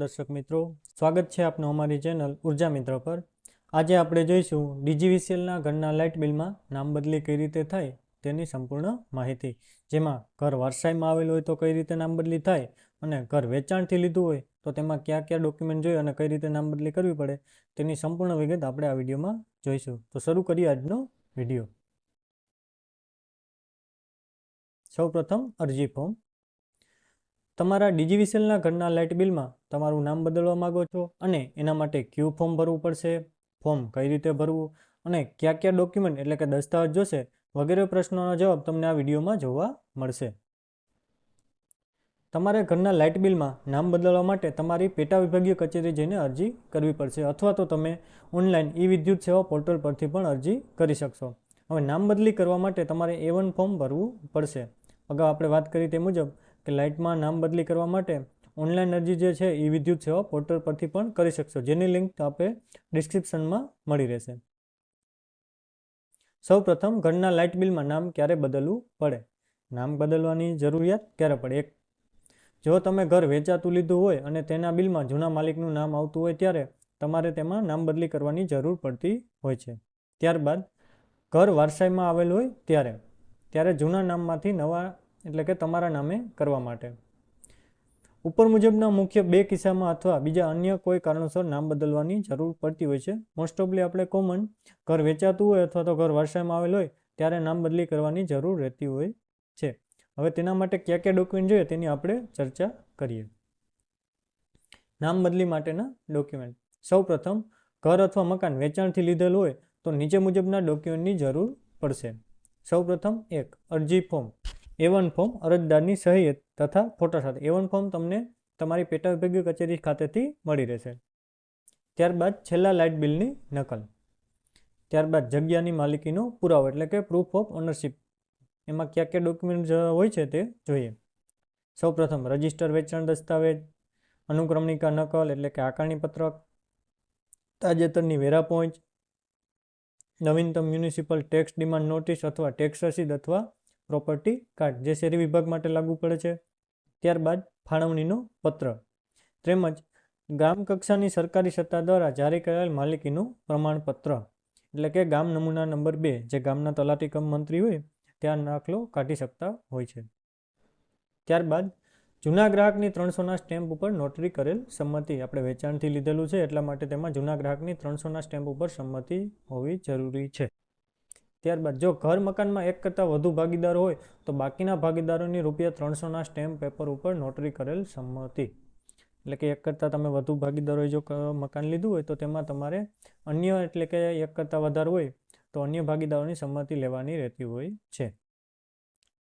દર્શક મિત્રો, સ્વાગત છે આપનું અમારી ચેનલ ઊર્જા મિત્ર પર. આજે આપણે જોઈશું ડીજીવીસીએલના ઘરના લાઇટ બિલમાં નામ બદલી કઈ રીતે થાય તેની સંપૂર્ણ માહિતી. જેમાં ઘર વારસાઈમાં આવેલું હોય તો કઈ રીતે નામ બદલી થાય અને ઘર વેચાણથી લીધું હોય તો તેમાં કયા કયા ડોક્યુમેન્ટ જોઈએ અને કઈ રીતે નામ બદલી કરવી પડે તેની સંપૂર્ણ વિગત આપણે આ વિડીયોમાં જોઈશું. તો શરૂ કરીએ આજનો વીડિયો. સૌપ્રથમ અરજી ફોર્મ. તમારા ડીજીવીસીએલના ઘરના લાઇટ બિલમાં તમારું નામ બદલવા માગો છો અને એના માટે ક્યુ ફોર્મ ભરવું પડશે? ફોર્મ કઈ રીતે ભરવું? અને કયા કયા ડોક્યુમેન્ટ એટલે કે દસ્તાવેજ જોશે? વગેરે પ્રશ્નોના જવાબ તમને આ વિડીયોમાં જોવા મળશે. તમારે ઘરના લાઇટ બિલમાં નામ બદલવા માટે તમારી પેટા વિભાગીય કચેરી જઈને અરજી કરવી પડશે અથવા તો તમે ઓનલાઈન ઈ વિદ્યુત સેવા પોર્ટલ પરથી પણ અરજી કરી શકશો. હવે નામ બદલી કરવા માટે તમારે એ વન ફોર્મ ભરવું પડશે. અગાઉ આપણે વાત કરી તે મુજબ કે લાઇટમાં નામ બદલી કરવા માટે ઓનલાઈન અરજી જે છે એ વિદ્યુત સેવા પોર્ટલ પરથી પણ કરી શકશો. જેની લિંક આપણે ડિસ્ક્રિપ્શનમાં મળી રહેશે. સૌ પ્રથમ ઘરના લાઇટ બિલમાં નામ ક્યારે બદલવું પડે? નામ બદલવાની જરૂરિયાત ક્યારે પડે? એક, જો તમે ઘર વેચાતું લીધું હોય અને તેના બિલમાં જૂના માલિકનું નામ આવતું હોય ત્યારે તમારે તેમાં નામ બદલી કરવાની જરૂર પડતી હોય છે. ત્યારબાદ, ઘર વારસાઈમાં આવેલ હોય ત્યારે ત્યારે જૂના નામમાંથી નવા એટલે કે તમારા નામે કરવા માટે. ઉપર મુજબના મુખ્ય બે કિસ્સામાં અથવા બીજા અન્ય કોઈ કારણોસર નામ બદલવાની જરૂર પડતી હોય છે. મોસ્ટ ઓફલી આપણે કોમન ઘર વેચાતું હોય અથવા તો ઘર વારસાઈમાં આવેલ હોય, ત્યારે નામ બદલી કરવાની જરૂર રહેતી હોય છે. હવે તેના માટે કયા કયા ડોક્યુમેન્ટ જોઈએ તેની આપણે ચર્ચા કરીએ. નામ બદલી માટેના ડોક્યુમેન્ટ સૌપ્રથમ ઘર અથવા મકાન વેચાણથી લીધેલ હોય તો નીચે મુજબના ડોક્યુમેન્ટની જરૂર પડશે. સૌપ્રથમ એક, અરજી ફોર્મ એ વન ફોર્મ અરજદારની સહી તથા ફોટા સાથે. એવન ફોર્મ તમને તમારી પેટા વિભાગીય કચેરી ખાતેથી મળી રહેશે. ત્યારબાદ છેલ્લા લાઇટ બિલની નકલ. ત્યારબાદ જગ્યાની માલિકીનો પુરાવો, એટલે કે પ્રૂફ ઓફ ઓનરશિપ એમાં કયા કયા ડોક્યુમેન્ટ હોય છે તે જોઈએ. સૌપ્રથમ રજિસ્ટર વેચાણ દસ્તાવેજ, અનુક્રમણિકા નકલ, એટલે કે આકારણી પત્રક, તાજેતરની વેરા પહોંચ નવીનતમ મ્યુનિસિપલ ટેક્સ ડિમાન્ડ નોટિસ અથવા ટેક્સ રસીદ અથવા પ્રોપર્ટી કાર્ડ જે શહેરી વિભાગ માટે લાગુ પડે છે. ત્યારબાદ ફાળવણીનો પત્ર. તેમજ ગામ કક્ષાની સરકારી સત્તા દ્વારા જારી કરાયેલ માલિકીનું પ્રમાણપત્ર. એટલે કે ગામ નમૂના નંબર બે, જે ગામના તલાટી કમ મંત્રી હોય, ત્યાં દાખલો કાઢી શકતા હોય છે. ત્યારબાદ જૂના ગ્રાહકની ત્રણસોના સ્ટેમ્પ ઉપર નોટરી કરેલ સંમતિ આપણે વેચાણથી લીધેલું છે, એટલા માટે તેમાં જૂના ગ્રાહકની ત્રણસોના સ્ટેમ્પ ઉપર સંમતિ હોવી જરૂરી છે. ત્યારબાદ જો ઘર મકાનમાં એક કરતાં વધુ ભાગીદાર હોય, તો બાકીના ભાગીદારોની રૂપિયા ત્રણસોના સ્ટેમ્પ પેપર ઉપર નોટરી કરેલ સંમતિ. એટલે કે એક કરતાં તમે વધુ ભાગીદારોએ જો મકાન લીધું હોય, તો તેમાં તમારે અન્ય એટલે કે એક કરતાં વધારે હોય, તો અન્ય ભાગીદારોની સંમતિ લેવાની રહેતી હોય છે.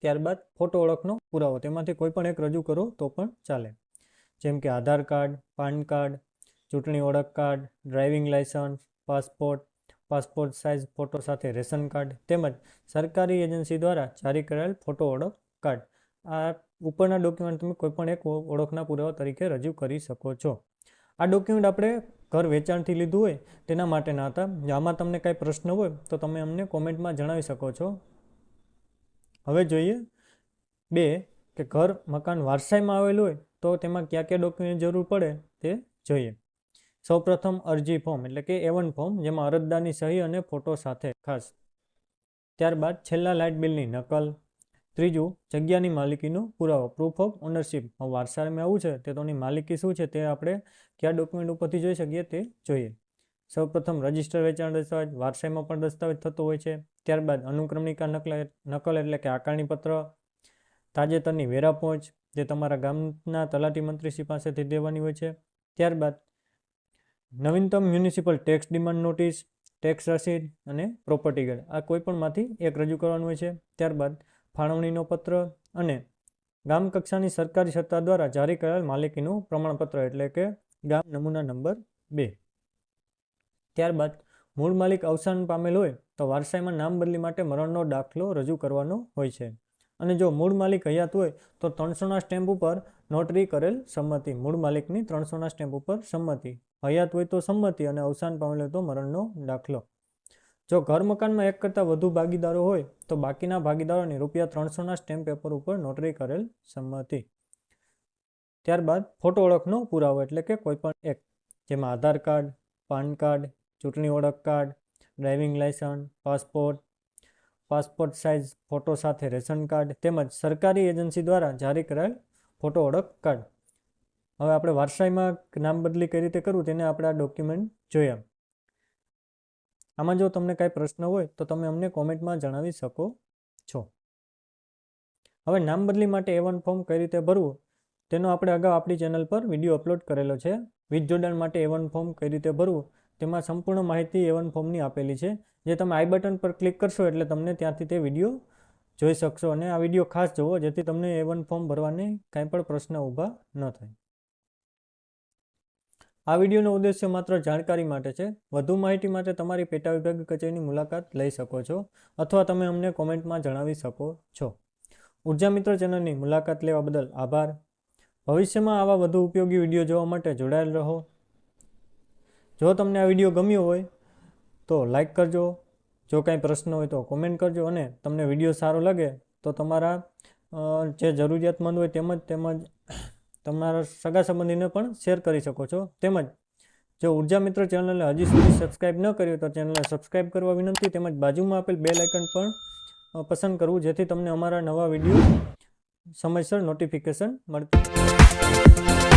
ત્યારબાદ ફોટો ઓળખનો પુરાવો. તેમાંથી કોઈ પણ એક રજૂ કરો, તો પણ ચાલે. જેમ કે આધાર કાર્ડ, પાન કાર્ડ, ચૂંટણી ઓળખ card, driving licence passport passport size, photo સાથે રેશન કાર્ડ તેમજ સરકારી એજન્સી દ્વારા જારી કરાયેલ ફોટો ઓળખ કાર્ડ. આ ઉપરના ડોક્યુમેન્ટ તમે કોઈપણ એક ઓળખના પુરાવા તરીકે રજૂ કરી શકો છો. આ ડોક્યુમેન્ટ આપણે ઘર વેચાણથી લીધું હોય, તેના માટેના હતા. આમાં તમને કાંઈ પ્રશ્ન હોય, તો તમે અમને કોમેન્ટમાં જણાવી શકો છો. હવે જોઈએ બે, કે ઘર મકાન વારસાઈમાં આવેલું હોય, તો તેમાં કયા કયા ડોક્યુમેન્ટ જરૂર પડે તે જોઈએ. સૌપ્રથમ અરજી ફોર્મ એટલે કે એવન ફોર્મ જેમાં અરજદારની સહી અને ફોટો સાથે ખાસ. ત્યારબાદ છેલ્લા લાઇટ બિલની નકલ. ત્રીજું, જગ્યાની માલિકીનો પુરાવો પ્રૂફ ઓફ ઓનરશિપ વારસામાં આવું છે, તે તોની માલિકી શું છે તે આપણે કયા ડોક્યુમેન્ટ ઉપરથી જોઈ શકીએ તે જોઈએ. સૌપ્રથમ રજિસ્ટર વેચાણ દસ્તાવેજ, વારસાઈમાં પણ દસ્તાવેજ થતો હોય છે. ત્યારબાદ અનુક્રમણિકા નકલ નકલ એટલે કે આકારણી પત્ર, તાજેતરની વેરા પહોંચ, જે તમારા ગામના તલાટી મંત્રીશ્રી પાસેથી દેવાની હોય છે. ત્યારબાદ નવીનતમ municipal tax demand notice, tax રસીદ અને પ્રોપર્ટી ગેડ આ કોઈપણમાંથી એક રજૂ કરવાનું હોય છે. ત્યારબાદ ફાળવણીનો પત્ર અને ગામ કક્ષાની સરકારી સત્તા દ્વારા જારી કરાયેલ માલિકીનું પ્રમાણપત્ર, એટલે કે ગામ નમૂના નંબર બે. ત્યારબાદ મૂળ માલિક અવસાન પામેલ હોય તો વારસાઈમાં નામ બદલી માટે મરણનો દાખલો રજૂ કરવાનો હોય છે. અને જો મૂળ માલિક હયાત હોય તો ત્રણસોના સ્ટેમ્પ ઉપર નોટરી કરેલ સંમતિ. મૂળ માલિકની ત્રણસોના સ્ટેમ્પ ઉપર સંમતિ. હયાત હોય તો સંમતિ અને અવસાન પામેલો તો મરણનો દાખલો. જો ઘર મકાનમાં એક કરતાં વધુ ભાગીદારો હોય તો બાકીના ભાગીદારોની રૂપિયા ત્રણસોના સ્ટેમ્પ પેપર ઉપર નોટરી કરેલ સંમતિ. ત્યારબાદ ફોટો ઓળખનો પુરાવો એટલે કે કોઈપણ એક, જેમાં આધાર કાર્ડ, પાન કાર્ડ, ચૂંટણી ઓળખ card, driving licence passport passport size, photo સાથે રેશન કાર્ડ તેમજ સરકારી એજન્સી દ્વારા જારી કરાયેલ ફોટો ઓળખ કાર્ડ. હવે આપણે વારસાઈમાં નામ બદલી કઈ રીતે કરવું તેને આપણે આ ડોક્યુમેન્ટ જોયા. આમાં જો તમને કાંઈ પ્રશ્ન હોય તો તમે અમને કોમેન્ટમાં જણાવી શકો છો. હવે નામ બદલી માટે એ વન ફોર્મ કઈ રીતે ભરવું તેનો આપણે અગાઉ આપણી ચેનલ પર વીડિયો અપલોડ કરેલો છે. વીજ જોડાણ માટે એ વન ફોર્મ કઈ રીતે ભરવું તેમાં સંપૂર્ણ માહિતી એ વન ફોર્મની આપેલી છે. જે તમે આઈ બટન પર ક્લિક કરશો એટલે તમને ત્યાંથી તે વીડિયો જોઈ શકશો અને આ વીડિયો ખાસ જુઓ, જેથી તમને એ વન ફોર્મ ભરવાને કાંઈ પણ પ્રશ્ન ઊભા ન થાય. આ વિડીયોનો ઉદ્દેશ્ય માત્ર જાણકારી માટે છે. વધુ માહિતી માટે તમારી પેટા વિભાગ કચેરીની મુલાકાત લઈ શકો છો અથવા તમે અમને કોમેન્ટમાં જણાવી શકો છો. ઊર્જા મિત્ર ચેનલની મુલાકાત લેવા બદલ આભાર. ભવિષ્યમાં આવા વધુ ઉપયોગી વીડિયો જોવા માટે જોડાયેલ રહો. જો તમને આ વીડિયો ગમ્યો હોય તો લાઈક કરજો. જો કાંઈ પ્રશ્ન હોય તો કોમેન્ટ કરજો અને તમને વીડિયો સારો લાગે તો તમારા જે જરૂરિયાતમંદ હોય તેમજ તેમજ તમારા સગા સંબંધીને પણ શેર કરી શકો છો. તેમજ, જો ઊર્જા મિત્ર ચેનલને હજી સુધી સબસ્ક્રાઇબ ન કર્યું તો ચેનલને સબસ્ક્રાઇબ કરવા વિનંતી. તેમજ બાજુમાં આપેલ બે લાઇકન પણ પસંદ કરવું જેથી તમને અમારા નવા વીડિયો સમયસર નોટિફિકેશન મળતી